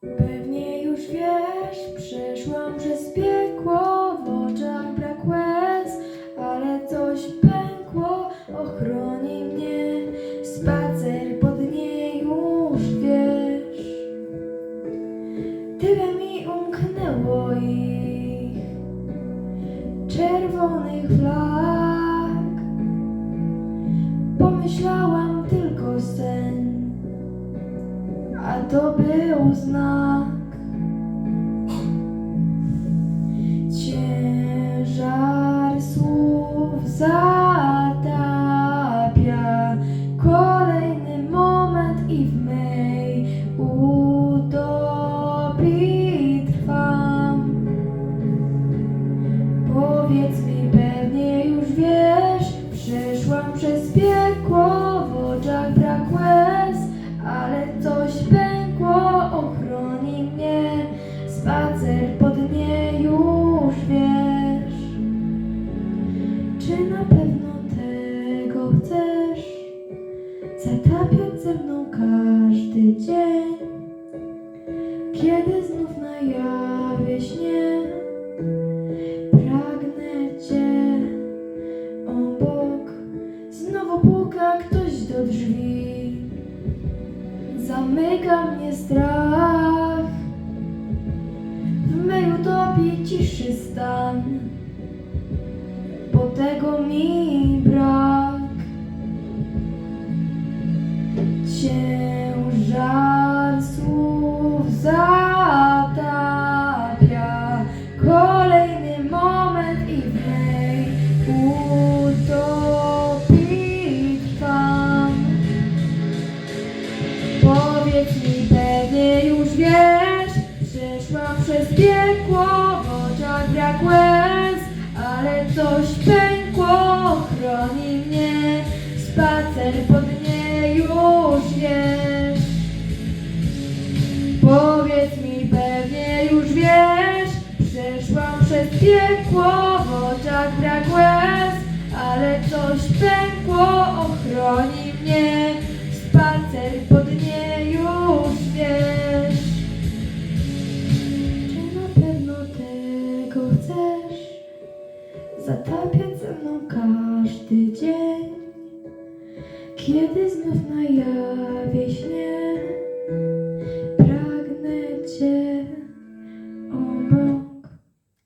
Pewnie już wiesz, przeszłam przez piekło, w oczach brak łez, ale coś pękło, ochroni mnie, spacer po dnie już wiesz. Tyle mi umknęło ich czerwonych flag. Pomyślałam tylko sen, a to był. Czy na pewno tego chcesz? Zatapiać ze mną każdy dzień, kiedy znów na jawie śnie. Pragnę cię obok. Znowu puka ktoś do drzwi. Zamyka mnie strach. W mej utopii ciszy stan. Mi, pewnie już wiesz, przeszłam przez piekło, w oczach brak łez, ale coś pękło, chroni mnie, spacer po dnie już wiesz. Powiedz mi, pewnie już wiesz, przeszłam przez piekło, w oczach brak łez, ale coś pękło, ochroni zatapiać ze mną każdy dzień, kiedy znów na jawie.